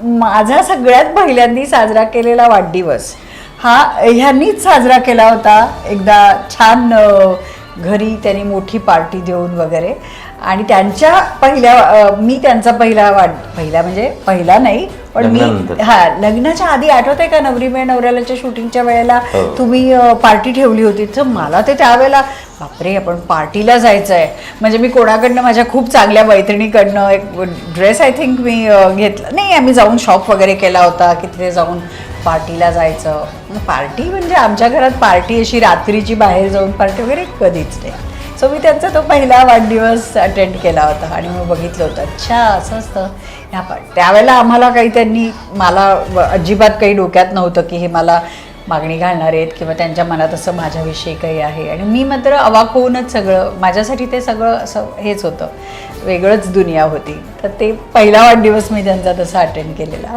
माझा सगळ्यात पहिल्यांदी साजरा केलेला वाढदिवस हा ह्यांनीच साजरा केला होता एकदा छान घरी त्यांनी मोठी पार्टी देऊन वगैरे आणि त्यांच्या पहिल्या मी त्यांचा पहिला वाढ पहिला म्हणजे पहिला नाही पण मी. हा लग्नाच्या आधी आठवत आहे का नवरी मिळ नवऱ्यालाच्या शूटिंगच्या वेळेला हो. तुम्ही पार्टी ठेवली होती तर मला ते त्यावेळेला बापरे आपण पार्टीला जायचं आहे म्हणजे मी कोणाकडनं माझ्या खूप चांगल्या मैत्रिणीकडनं एक ड्रेस आय थिंक मी घेतला. नाही आम्ही जाऊन शॉप वगैरे केला होता की तिथे जाऊन पार्टीला जायचं. पार्टी म्हणजे आमच्या घरात पार्टी अशी रात्रीची बाहेर जाऊन पार्टी वगैरे कधीच नाही. सो मी त्यांचा तो पहिला वाढदिवस अटेंड केला होता आणि मग बघितलं होतं. अच्छा असं असतं. ह्या पार्टी त्यावेळेला आम्हाला काही त्यांनी मला अजिबात काही डोक्यात नव्हतं की हे मला मागणी घालणार आहेत किंवा त्यांच्या मनात असं माझ्याविषयी काही आहे. आणि मी मात्र अवाक होऊनच सगळं माझ्यासाठी ते सगळं असं हेच होतं. वेगळंच दुनिया होती. तर ते पहिला वाढदिवस मी त्यांचा तसा अटेंड केलेला.